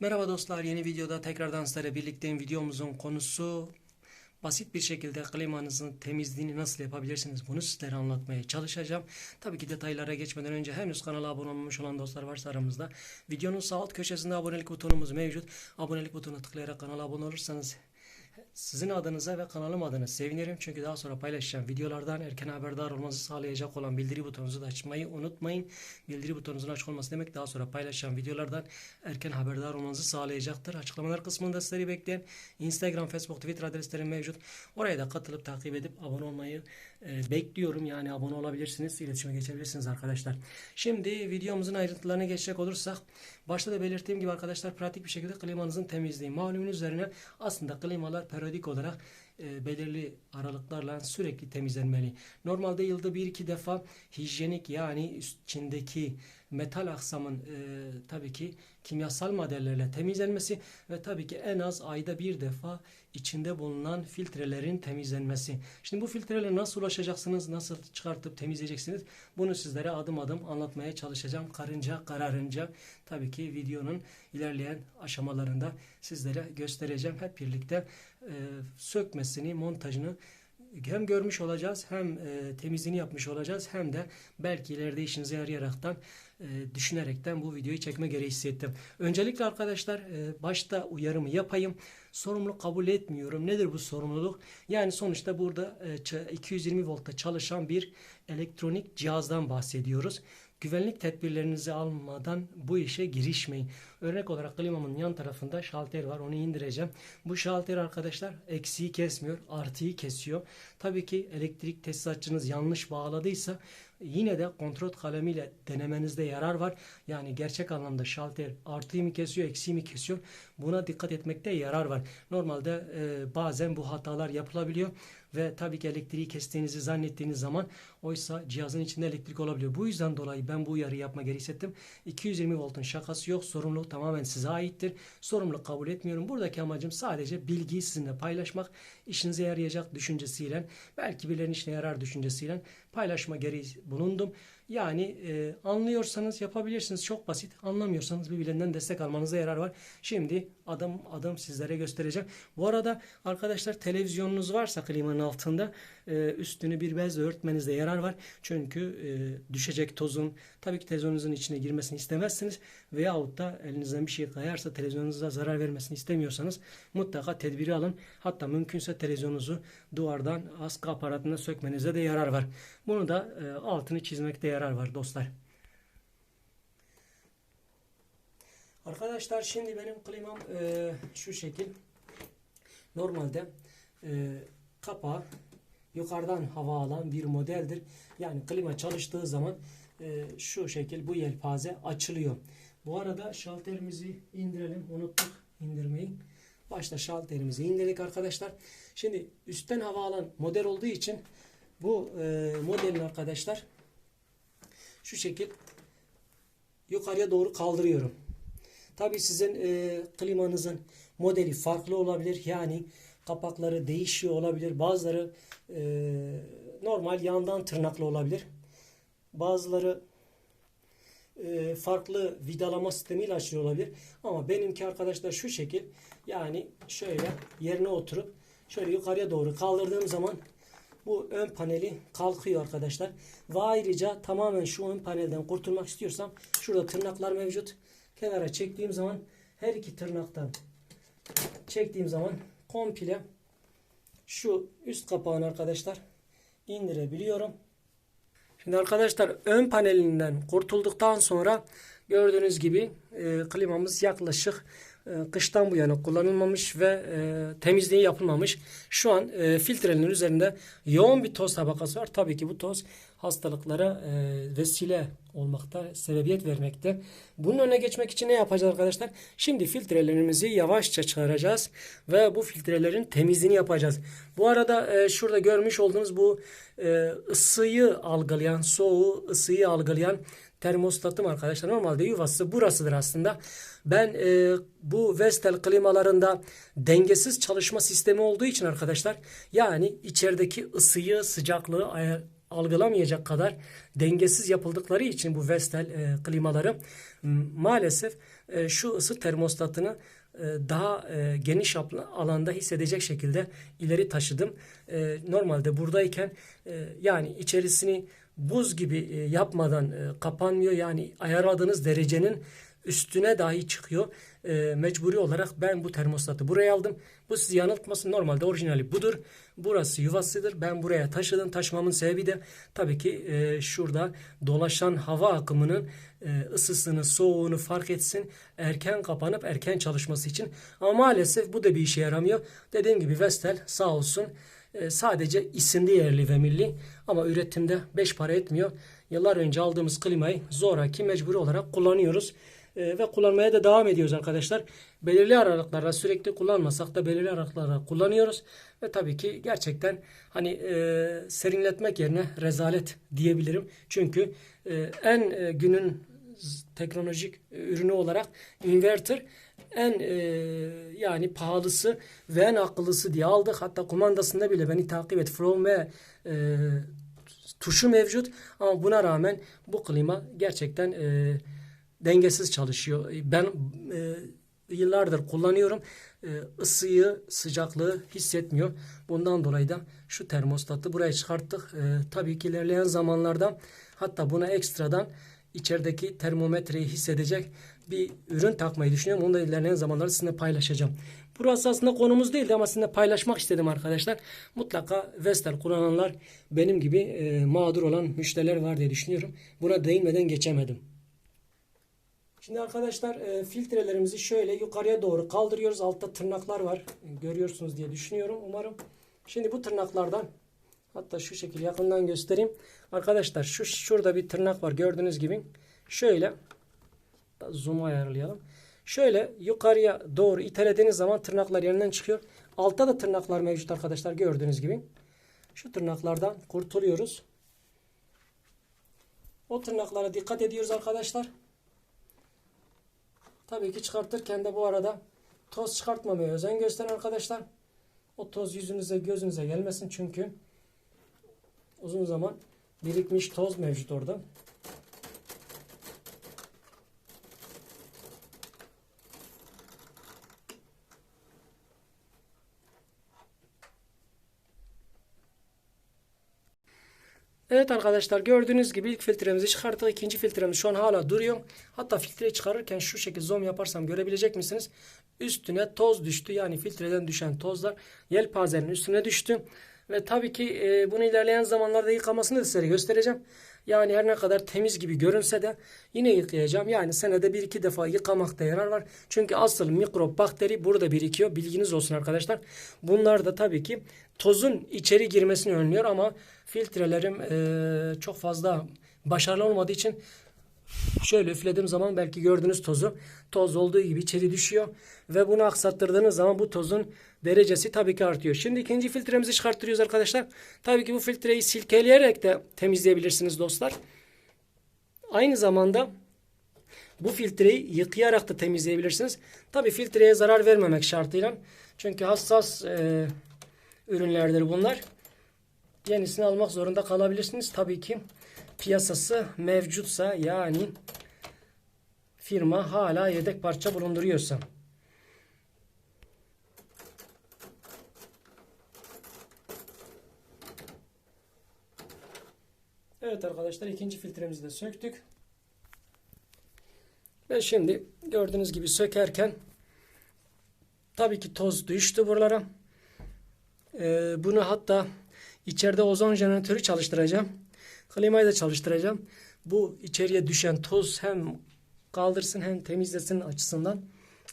Merhaba dostlar, yeni videoda tekrardan sizlerle birlikteyim. Videomuzun konusu basit bir şekilde klimanızın temizliğini nasıl yapabilirsiniz bunu sizlere anlatmaya çalışacağım. Tabii ki detaylara geçmeden önce henüz kanala abone olmamış olan dostlar varsa aramızda. Videonun sağ alt köşesinde abonelik butonumuz mevcut. Abonelik butonuna tıklayarak kanala abone olursanız sizin adınıza ve kanalım adına sevinirim. Çünkü daha sonra paylaşacağım videolardan erken haberdar olmanızı sağlayacak olan bildiri butonunuzu da açmayı unutmayın. Bildiri butonunuzun açık olması demek daha sonra paylaşacağım videolardan erken haberdar olmanızı sağlayacaktır. Açıklamalar kısmında sizleri bekleyen Instagram, Facebook, Twitter adreslerim mevcut. Oraya da katılıp takip edip abone olmayı bekliyorum. Yani abone olabilirsiniz, iletişime geçebilirsiniz arkadaşlar. Şimdi videomuzun ayrıntılarına geçecek olursak başta da belirttiğim gibi arkadaşlar pratik bir şekilde klimanızın temizliği. Malumun üzerine aslında klimalar periyodik olarak e, belirli aralıklarla sürekli temizlenmeli. Normalde yılda bir iki defa hijyenik yani içindeki metal aksamın e, tabii ki kimyasal maddelerle temizlenmesi ve tabii ki en az ayda bir defa içinde bulunan filtrelerin temizlenmesi. Şimdi bu filtrelere nasıl ulaşacaksınız, nasıl çıkartıp temizleyeceksiniz bunu sizlere adım adım anlatmaya çalışacağım. Karınca kararınca tabii ki videonun ilerleyen aşamalarında sizlere göstereceğim. Hep birlikte e, sökmesini, montajını hem görmüş olacağız hem e, temizliğini yapmış olacağız hem de belki ileride işinize yarayaraktan e, düşünerekten bu videoyu çekme gereği hissettim. Öncelikle arkadaşlar e, başta uyarımı yapayım. Sorumluluk kabul etmiyorum. Nedir bu sorumluluk? Yani sonuçta burada e, 220 voltta çalışan bir elektronik cihazdan bahsediyoruz. Güvenlik tedbirlerinizi almadan bu işe girişmeyin. Örnek olarak klimamın yan tarafında şalter var. Onu indireceğim. Bu şalter arkadaşlar eksiği kesmiyor. Artıyı kesiyor. Tabii ki elektrik tesisatçınız yanlış bağladıysa yine de kontrol kalemiyle denemenizde yarar var. Yani gerçek anlamda şalter artıyı mı kesiyor, eksiği mi kesiyor? Buna dikkat etmekte yarar var. Normalde e, bazen bu hatalar yapılabiliyor ve tabii ki elektriği kestiğinizi zannettiğiniz zaman oysa cihazın içinde elektrik olabiliyor. Bu yüzden dolayı ben bu uyarı yapma gereği hissettim. 220 voltun şakası yok. Sorumluluk tamamen size aittir. Sorumluluk kabul etmiyorum. Buradaki amacım sadece bilgiyi sizinle paylaşmak. işinize yarayacak düşüncesiyle belki birilerinin işine yarar düşüncesiyle paylaşma gereği bulundum. Yani e, anlıyorsanız yapabilirsiniz. Çok basit. Anlamıyorsanız birbirlerinden destek almanıza yarar var. Şimdi adım adım sizlere göstereceğim. Bu arada arkadaşlar televizyonunuz varsa klimanın altında e, üstünü bir bezle örtmenizde yarar var. Çünkü e, düşecek tozun tabii ki televizyonunuzun içine girmesini istemezsiniz. Veyahut da elinizden bir şey kayarsa televizyonunuza zarar vermesini istemiyorsanız mutlaka tedbiri alın. Hatta mümkünse televizyonunuzu duvardan askı aparatına sökmenize de yarar var. Bunu da e, altını çizmekte yarar var dostlar. Arkadaşlar şimdi benim klimam e, şu şekil. Normalde e, kapağı yukarıdan hava alan bir modeldir. Yani klima çalıştığı zaman e, şu şekil bu yelpaze açılıyor. Bu arada şalterimizi indirelim. Unuttuk indirmeyi. Başta şalterimizi indirdik arkadaşlar. Şimdi üstten hava alan model olduğu için bu e, modelin arkadaşlar şu şekil yukarıya doğru kaldırıyorum. Tabi sizin e, klimanızın modeli farklı olabilir. Yani kapakları değişiyor olabilir. Bazıları e, normal yandan tırnaklı olabilir. Bazıları e, farklı vidalama sistemiyle açılıyor olabilir. Ama benimki arkadaşlar şu şekil. Yani şöyle yerine oturup şöyle yukarıya doğru kaldırdığım zaman bu ön paneli kalkıyor arkadaşlar. Ve ayrıca tamamen şu ön panelden kurtulmak istiyorsam şurada tırnaklar mevcut. Kenara çektiğim zaman her iki tırnaktan çektiğim zaman komple şu üst kapağını arkadaşlar indirebiliyorum. Şimdi arkadaşlar ön panelinden kurtulduktan sonra gördüğünüz gibi e, klimamız yaklaşık kıştan bu yana kullanılmamış ve e, temizliği yapılmamış. Şu an e, filtrelerin üzerinde yoğun bir toz tabakası var. Tabii ki bu toz hastalıklara e, vesile olmakta, sebebiyet vermekte. Bunun önüne geçmek için ne yapacağız arkadaşlar? Şimdi filtrelerimizi yavaşça çıkaracağız ve bu filtrelerin temizliğini yapacağız. Bu arada e, şurada görmüş olduğunuz bu e, ısıyı algılayan, soğuğu, ısıyı algılayan termostatım arkadaşlar. Normalde yuvası burasıdır aslında. Ben e, bu Vestel klimalarında dengesiz çalışma sistemi olduğu için arkadaşlar yani içerideki ısıyı, sıcaklığı algılamayacak kadar dengesiz yapıldıkları için bu Vestel e, klimaları maalesef e, şu ısı termostatını e, daha e, geniş alanda hissedecek şekilde ileri taşıdım. E, normalde buradayken yani içerisini buz gibi e, yapmadan e, kapanmıyor. Yani ayarladığınız derecenin üstüne dahi çıkıyor. E, mecburi olarak ben bu termostatı buraya aldım. Bu sizi yanıltmasın. Normalde orijinali budur. Burası yuvasıdır. Ben buraya taşıdım. Taşımamın sebebi de tabii ki e, şurada dolaşan hava akımının ısısını, soğuğunu fark etsin. Erken kapanıp erken çalışması için. Ama maalesef bu da bir işe yaramıyor. Dediğim gibi Vestel sağ olsun e, sadece isimli yerli ve milli ama üretimde 5 para etmiyor. Yıllar önce aldığımız klimayı zoraki mecburi olarak kullanıyoruz. E, ve kullanmaya da devam ediyoruz arkadaşlar. Belirli aralıklarla sürekli kullanmasak da belirli aralıklarla kullanıyoruz. Ve tabii ki gerçekten hani e, serinletmek yerine rezalet diyebilirim. Çünkü e, en e, günün teknolojik e, ürünü olarak inverter en e, yani pahalısı ve en akıllısı diye aldık. Hatta kumandasında bile beni takip et from ve e, tuşu mevcut. Ama buna rağmen bu klima gerçekten e, dengesiz çalışıyor. Ben e, yıllardır kullanıyorum. E, ısıyı, sıcaklığı hissetmiyor. Bundan dolayı da şu termostatı buraya çıkarttık. E, tabii ki ilerleyen zamanlarda hatta buna ekstradan içerideki termometreyi hissedecek bir ürün takmayı düşünüyorum. Onu da ilerleyen zamanlarda sizinle paylaşacağım. Burası aslında konumuz değildi ama sizinle paylaşmak istedim arkadaşlar. Mutlaka Vestel kullananlar benim gibi e, mağdur olan müşteriler var diye düşünüyorum. Buna değinmeden geçemedim. Şimdi arkadaşlar e, filtrelerimizi şöyle yukarıya doğru kaldırıyoruz. Altta tırnaklar var. Görüyorsunuz diye düşünüyorum umarım. Şimdi bu tırnaklardan hatta şu şekilde yakından göstereyim. Arkadaşlar şu şurada bir tırnak var gördüğünüz gibi. Şöyle zoom'u ayarlayalım. Şöyle yukarıya doğru itelediğiniz zaman tırnaklar yerinden çıkıyor. Altta da tırnaklar mevcut arkadaşlar gördüğünüz gibi. Şu tırnaklardan kurtuluyoruz. O tırnaklara dikkat ediyoruz arkadaşlar. Tabii ki çıkartırken de bu arada toz çıkartmamaya özen gösterin arkadaşlar. O toz yüzünüze gözünüze gelmesin çünkü uzun zaman birikmiş toz mevcut orada. Evet arkadaşlar gördüğünüz gibi ilk filtremizi çıkarttık. İkinci filtremiz şu an hala duruyor. Hatta filtreyi çıkarırken şu şekilde zoom yaparsam görebilecek misiniz? Üstüne toz düştü. Yani filtreden düşen tozlar yelpazenin üstüne düştü. Ve tabii ki e, bunu ilerleyen zamanlarda yıkamasını da size göstereceğim. Yani her ne kadar temiz gibi görünse de yine yıkayacağım. Yani senede bir iki defa yıkamakta yarar var. Çünkü asıl mikrop, bakteri burada birikiyor. Bilginiz olsun arkadaşlar. Bunlar da tabii ki tozun içeri girmesini önlüyor ama filtrelerim e, çok fazla başarılı olmadığı için şöyle üflediğim zaman belki gördüğünüz tozu toz olduğu gibi içeri düşüyor ve bunu aksattırdığınız zaman bu tozun derecesi tabii ki artıyor. Şimdi ikinci filtremizi çıkarttırıyoruz arkadaşlar. Tabii ki bu filtreyi silkeleyerek de temizleyebilirsiniz dostlar. Aynı zamanda bu filtreyi yıkayarak da temizleyebilirsiniz. Tabii filtreye zarar vermemek şartıyla. Çünkü hassas e, ürünlerdir bunlar. Yenisini almak zorunda kalabilirsiniz. Tabii ki piyasası mevcutsa yani firma hala yedek parça bulunduruyorsa. Evet arkadaşlar ikinci filtremizi de söktük. Ve şimdi gördüğünüz gibi sökerken tabii ki toz düştü buralara. Ee, bunu hatta içeride ozon jeneratörü çalıştıracağım. Klimayı da çalıştıracağım. Bu içeriye düşen toz hem kaldırsın hem temizlesin açısından.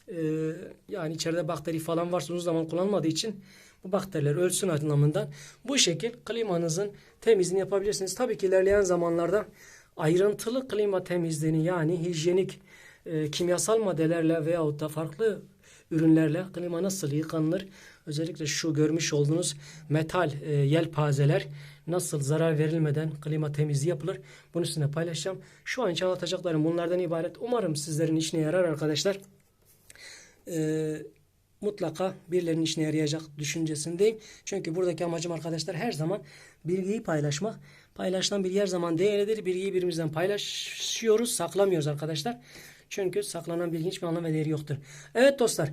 Ee, yani içeride bakteri falan varsa uzun zaman kullanmadığı için bu bakteriler ölsün anlamından bu şekil klimanızın temizliğini yapabilirsiniz. Tabii ki ilerleyen zamanlarda ayrıntılı klima temizliğini yani hijyenik e, kimyasal maddelerle veyahut da farklı ürünlerle klima nasıl yıkanır? Özellikle şu görmüş olduğunuz metal e, yelpazeler nasıl zarar verilmeden klima temizliği yapılır? Bunu sizinle paylaşacağım. Şu an anlatacaklarım bunlardan ibaret. Umarım sizlerin işine yarar arkadaşlar. Ee, mutlaka birilerinin işine yarayacak düşüncesindeyim. Çünkü buradaki amacım arkadaşlar her zaman bilgiyi paylaşmak. Paylaşılan bilgi her zaman değerlidir. Bilgiyi birimizden paylaşıyoruz, saklamıyoruz arkadaşlar. Çünkü saklanan bilgi hiçbir anlam ve değeri yoktur. Evet dostlar.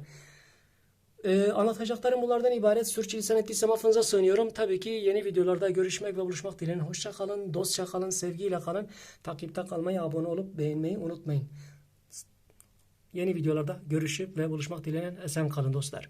Ee, anlatacaklarım bunlardan ibaret. Sürçülisan ettiysem affınıza sığınıyorum. Tabii ki yeni videolarda görüşmek ve buluşmak dileğiyle. Hoşça kalın, dostça kalın, sevgiyle kalın. Takipte kalmayı, abone olup beğenmeyi unutmayın. Yeni videolarda görüşüp ve buluşmak dileğiyle esen kalın dostlar.